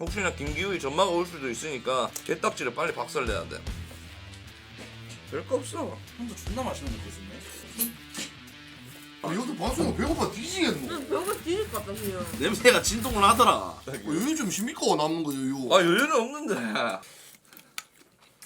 혹시나 김기우이 전마가 올 수도 있으니까 게딱지를 빨리 박살내야 돼 별거 없어 형도 존나 맛있는 거 보여줬네. 아 여기 방송은 배고파 뒤지겠노 응, 벽을 뒤질 것 같다 그냥. 냄새가 진동을 하더라. 어, 여유 좀 십니까 남는 거 여유 아 여유는 없는데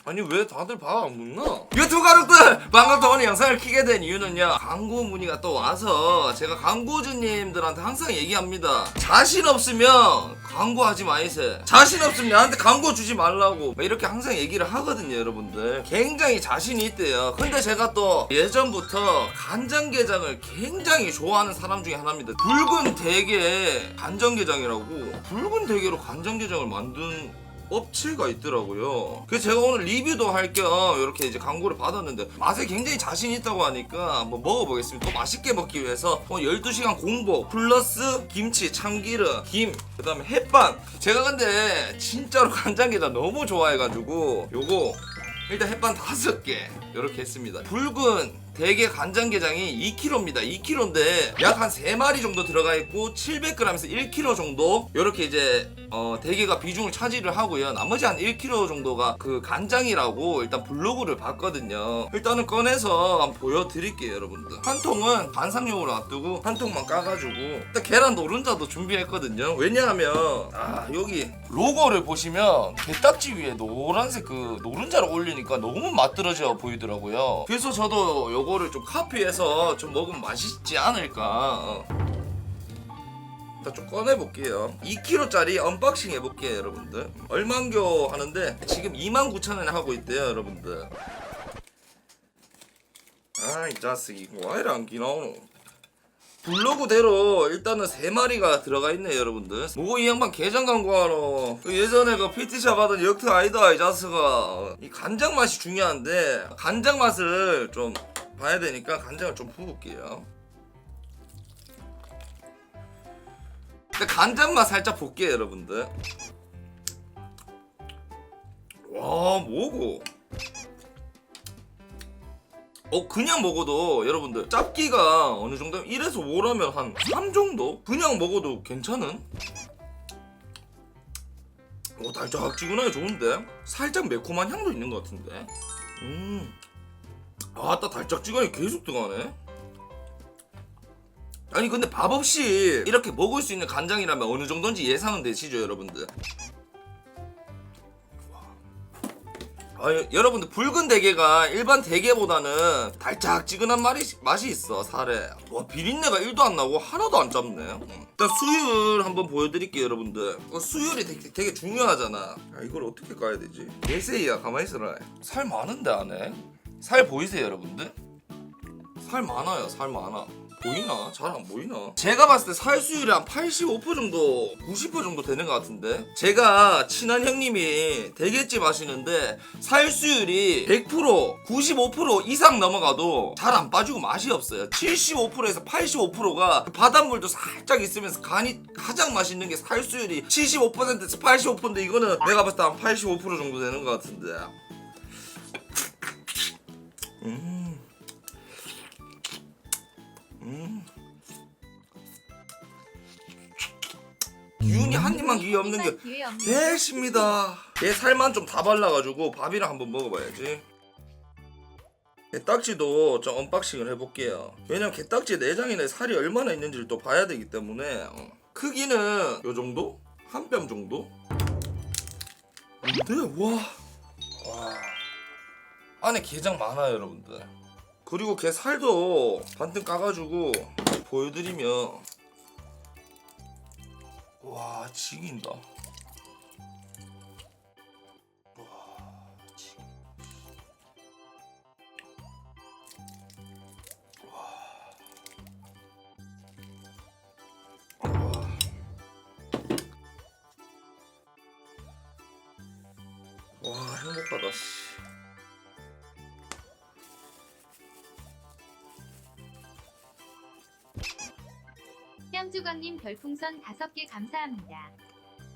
아니 왜 다들 밥 안 먹나? 유튜브 가족들 방금 오늘 영상을 키게 된 이유는요. 광고 문의가 또 와서 제가 광고주님들한테 항상 얘기합니다. 자신 없으면 광고하지 마이세. 자신 없으면 나한테 광고 주지 말라고. 막 이렇게 항상 얘기를 하거든요 여러분들. 굉장히 자신이 있대요. 근데 제가 또 예전부터 간장게장을 굉장히 좋아하는 사람 중에 하나입니다. 붉은 대게 간장게장이라고. 붉은 대게로 간장게장을 만든 업체가 있더라고요. 그래서 제가 오늘 리뷰도 할 겸 이렇게 이제 광고를 받았는데 맛에 굉장히 자신 있다고 하니까 한번 먹어보겠습니다. 또 맛있게 먹기 위해서 어, 12시간 공복 플러스 김치, 참기름, 김, 그 다음에 햇반. 제가 근데 진짜로 간장게장 너무 좋아해가지고 요거 일단 햇반 다섯 개 이렇게 했습니다. 붉은 대게 간장게장이 2kg입니다. 2kg인데 약 한 3마리 정도 들어가 있고 700g에서 1kg 정도 이렇게 이제 어, 대게가 비중을 차지를 하고요. 나머지 한 1kg 정도가 그 간장이라고 일단 블로그를 봤거든요. 일단은 꺼내서 한번 보여드릴게요, 여러분들. 한 통은 반상용으로 놔두고 한 통만 까가지고 일단 계란 노른자도 준비했거든요. 왜냐하면 아 여기 로고를 보시면 게딱지 위에 노란색 그 노른자를 올리니까 너무 맛들어져 보이더라고요. 그래서 저도 요 거를 좀 카피해서 좀 먹으면 맛있지 않을까. 어. 일단 좀 꺼내볼게요. 2kg짜리 언박싱 해볼게요 여러분들. 얼만교 하는데 지금 29,000원에 하고 있대요 여러분들. 아이 자식 이거 왜 이리 안 기나오노. 블로그대로 일단은 세 마리가 들어가 있네 여러분들. 뭐고 이 양반 게장 광고하러 그 예전에 그 PT샵 하던 역트 아이다 이 자스가 이 간장 맛이 중요한데 간장 맛을 좀 봐야 되니까 간장을 좀 부을게요 근데 간장 맛 살짝 볼게요 여러분들 와 뭐고 어 그냥 먹어도 여러분들 짭기가 어느 정도 1에서 5라면 한 3 정도? 그냥 먹어도 괜찮은? 오 달짝지근하게 좋은데? 살짝 매콤한 향도 있는 것 같은데 음 아따 달짝지근하게 계속 들어가네. 아니 근데 밥 없이 이렇게 먹을 수 있는 간장이라면 어느 정도인지 예상은 되시죠 여러분들? 아, 여- 여러분들 붉은 대게가 일반 대게보다는 달짝지근한 맛이, 맛이 있어 살에. 와 비린내가 1도 안 나고 하나도 안 잡네. 음. 일단 수율 한번 보여드릴게요 여러분들. 어, 수율이 되게, 되게 중요하잖아. 아, 이걸 어떻게 까야 되지? 예세이야 가만히 있어라. 살 많은데 안에 살 보이세요 여러분들? 살 많아요 살 많아 보이나? 잘 안 보이나? 제가 봤을 때 살 수율이 한 85% 정도 90% 정도 되는 것 같은데 제가 친한 형님이 대게집 하시는데 살 수율이 100% 95% 이상 넘어가도 잘 안 빠지고 맛이 없어요 75%에서 85%가 바닷물도 살짝 있으면서 간이 가장 맛있는 게 살 수율이 75%에서 85%인데 이거는 내가 봤을 때 한 85% 정도 되는 것 같은데 음. 기운이 한 입만 기회 없는 게 대십니다. 얘 살만 좀 다 발라가지고 밥이랑 한번 먹어봐야지. 게딱지도 좀 언박싱을 해볼게요. 왜냐면 게딱지 내장이나 살이 얼마나 있는지를 또 봐야 되기 때문에 어. 크기는 요 정도? 한 뼘 정도? 근데 와. 와. 안에 게장 많아요 여러분들. 그리고 걔 살도 반뜩 까가지고 보여드리면 와 지긴다. 와 행복하다 씨. 뺨주건님 별풍선 5개 감사합니다.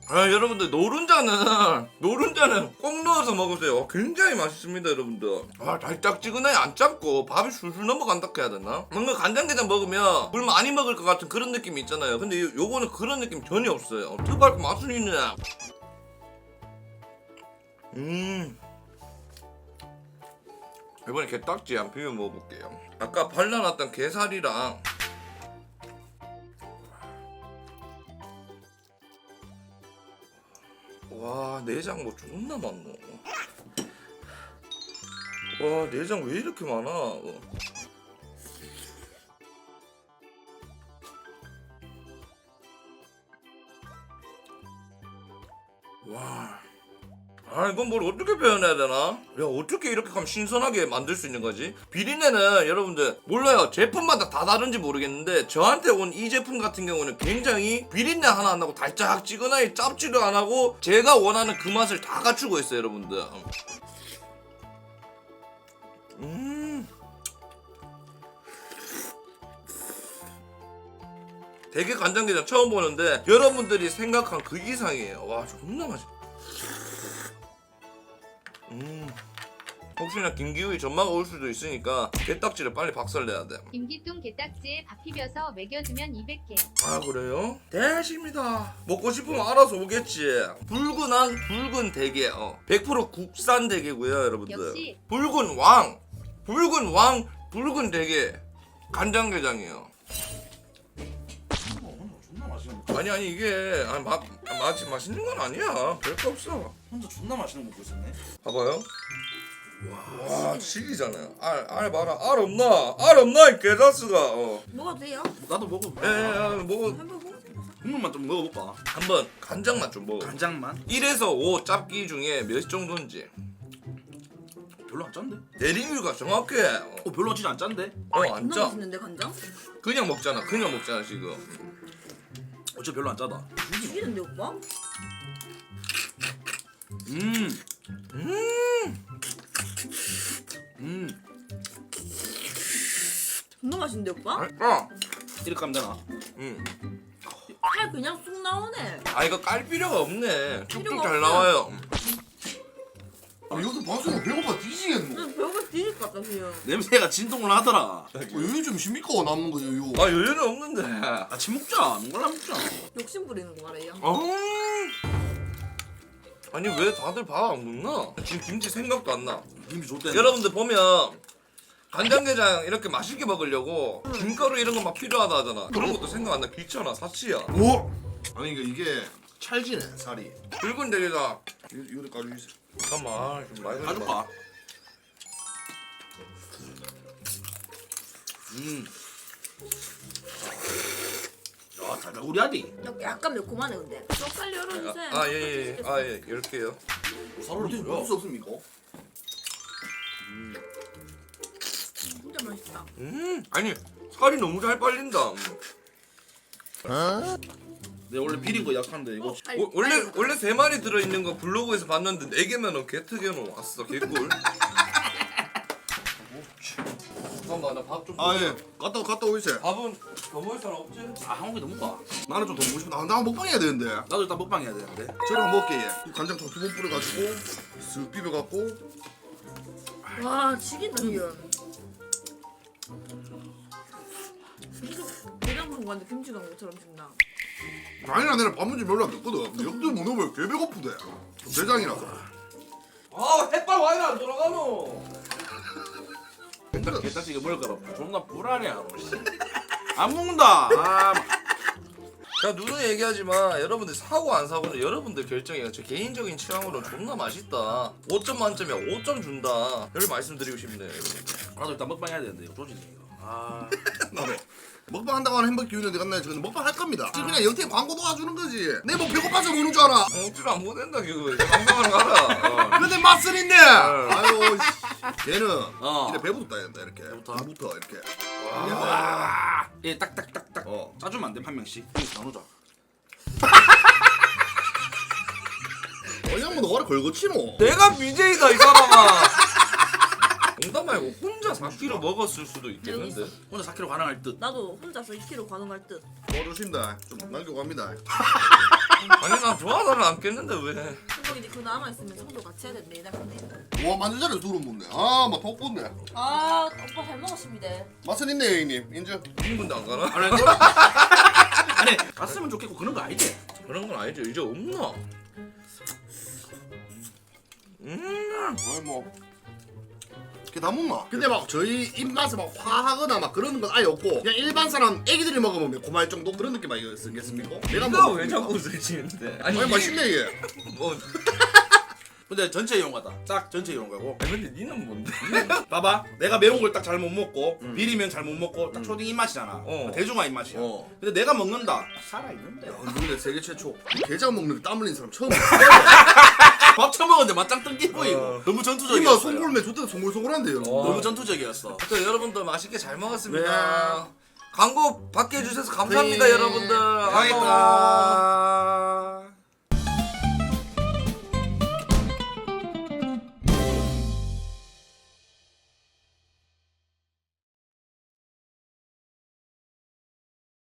아 여러분들 노른자는 노른자는 꼭 넣어서 먹으세요 굉장히 맛있습니다 여러분들 아 달짝지근해 안 짭고 밥이 술술 넘어간다 해야 되나 뭔가 간장게장 먹으면 물 많이 먹을 것 같은 그런 느낌이 있잖아요 근데 요, 요거는 그런 느낌 전혀 없어요 특발 맛은 있네 음. 이번에 게딱지 한 비벼 먹어볼게요. 아까 발라놨던 게살이랑 와 내장 뭐 존나 많노. 와 내장 왜 이렇게 많아? 어. 와. 아 이건 뭘 어떻게 표현해야 되나? 야 어떻게 이렇게 하면 신선하게 만들 수 있는 거지? 비린내는 여러분들 몰라요 제품마다 다 다른지 모르겠는데 저한테 온 이 제품 같은 경우는 굉장히 비린내 하나 안 나고 달짝지근하게 짭지도 안 하고 제가 원하는 그 맛을 다 갖추고 있어요 여러분들 음 되게 간장게장 처음 보는데 여러분들이 생각한 그 이상이에요 와 존나 맛있 음. 혹시나 김기우이 전마가 올 수도 있으니까 게딱지를 빨리 박살내야 돼. 김기뚱 게딱지에 밥 비벼서 먹여주면 200개. 아 그래요? 대십니다. 먹고 싶으면 알아서 오겠지. 붉은 한 붉은 대게, 어. 100% 국산 대게고요, 여러분들. 역시. 붉은 왕, 붉은 왕, 붉은 대게, 간장게장이요. 아니 아니 이게 아니, 맛 맛이 맛있는 건 아니야. 별거 없어. 혼자 존나 맛있는 거 먹고 있었네. 봐봐요. 와, 질이잖아요. 알, 알 봐라. 알 없나? 알 없나? 이 게다스가. 어. 먹어도 돼요? 나도 먹어. 예, 예, 예, 뭐 한번 먹어보세요. 국물만 좀 먹어볼까? 한번 간장 맛좀 먹어. 간장만? 1에서 5 짭기 중에 몇 정도인지. 별로 안 짠데? 대리류가 정확해. 어, 어 별로 진짜 안 짠데? 어, 안 존나 짜. 맛있는데 간장? 그냥 먹잖아. 그냥 먹잖아, 지금. 어째 별로 안 짜다. 죽이는데 오빠? 음. 음. 음. 존나 맛있는데 오빠? 맛있다. 이렇게 하면 되나? 음. 살 그냥 쑥 나오네. 아, 이거 깔 필요가 없네. 쭉쭉 필요가 잘 없어. 나와요. 아니 여기서 방송을 배고파 뒤지겠노 나 배고파 뒤질 것 같다 지금. 냄새가 진동을 하더라. 어, 여유 좀 십니까 남는 거 여유 아, 여유는 없는데. 아침 먹자. 뭔가 먹자. 욕심 부리는 거래요. 어? 아니, 왜 다들 밥 안 먹나? 지금 김치 생각도 안 나. 김치 좋대. 여러분들 보면 간장게장 이렇게 맛있게 먹으려고 김가루 이런 거 막 필요하다 하잖아 그런 것도 생각 안 나 귀찮아 사치야 오! 아니 이게 이게 찰지네 살이 붉은 대게가 이거 이거 까주세요 잠깐만 좀 많이 가져가. 음. 야, 달달구리하디. 약간 매콤하네 근데. 좀 빨리 열어주세요. 아예 이렇게요 사로를 어디 뿌려. 먹을 수 없습니까? 진짜 맛있다. 음 아니 살이 너무 잘 빨린다 음. 내 원래 비린 거 약한데 이거. 빨리, 오- 원래 원래 세 마리 들어 있는 거 블로그에서 봤는데 네 개면은 개특이는 왔어 개꿀. 잠깐만 나 밥좀 아 예. 갔다 갔다 오이세. 밥은 더 먹을 사람 없지? 아 한국에 너무 가. 나는 좀더 먹고 싶다 나 먹방 해야 되는데. 나도 일단 먹방 해야 되는데. 저랑 한번 먹게 얘. 이 간장 두번 뿌려가지고 쓱 비벼갖고. 와 죽인다 지금. 대장 먹고 왔는데 김치 넣은 것처럼 죽나. 아니라 내가 밥 문제 별로 안 됐거든. 근데 역대 못 먹으면 개 배고프대. 대장이라서. 아 햇발 와이안 돌아가노. 일단 개딱지게 먹을 거라. 존나 불안해. 안 먹는다. 아, 자 누누 얘기하지만 여러분들 사고 안 사고는 여러분들 결정이에요 제 개인적인 취향으로는 존나 맛있다. 5점 만점이야. 5점 준다. 이걸 말씀드리고 싶네요 나도 일단 먹방 해야 되는데 이거 조지네 이거. 아, 나도 먹방 한다고 하는 행복 기운이 어디 갔나 저는 먹방 할 겁니다 지금 그냥 영태 광고 도와주는 거지 내 뭐 배고파서 먹는 줄 알아 억지로 안 보낸다 그거 방송하러 가라 어. 근데 맛은 있네 아유 씨. 얘는 어. 이래 배부터 따야 된다 이렇게 배부터? 이렇게 아, 예, 딱딱딱딱. 어. 짜주면 안 돼, 한 명씩. 이거 나누자. 어이 한번 너가 걸거치노 내가 BJ다 이 사람아 2kg 어. 먹었을 수도 있겠는데. 혼자 4kg 가능할 듯. 나도 혼자서 2kg 가능할 듯. 도와주신다. 좀 날려고 합니다. 아니 나 좋아서는 안 깼는데 왜? 한국인이 그 남아있으면 성도 같이 해야 된대 나 근데 와 만두자를 두루 묻네. 아막 퍽붙네. 아 오빠 잘 먹었습니다 맛은 있네요 형님. 인제 이분도 안 가나? 아니, 그런- 뭐. 아니 갔으면 좋겠고 그런 거 아니지? 그런 건 아니지. 이제 없나? 음. 거의 뭐 뭐 그게 다 먹나? 근데 막 저희 입맛에 막 화하거나 막 그러는 건 아예 없고 그냥 일반 사람 애기들이 먹으면 매콤할 정도 그런 느낌 아니겠습니까? 내가 먹으면 왜 자꾸 웃으시는데? 아니 맛있네 얘뭐 근데 전체 이용가다. 딱 전체 이용가고. 아니, 근데 니는 뭔데? 봐봐. 내가 매운 걸 딱 잘 못 먹고 비리면 잘 못 먹고 딱 초딩 입맛이잖아. 어. 대중화 입맛이야. 어. 근데 내가 먹는다. 살아 있는데. 근데 세계 최초 게장 먹는데 땀 흘린 사람 처음 밥 처먹었는데 맞짱 뜬기 보이고. 어. 너무 이마 전투적이었어. 송골매 좋다 송골송골한데요 어. 너무 전투적이었어. 또 여러분들 맛있게 잘 먹었습니다. 광고 받게 해주셔서 감사합니다, 네. 여러분들. 가겠다.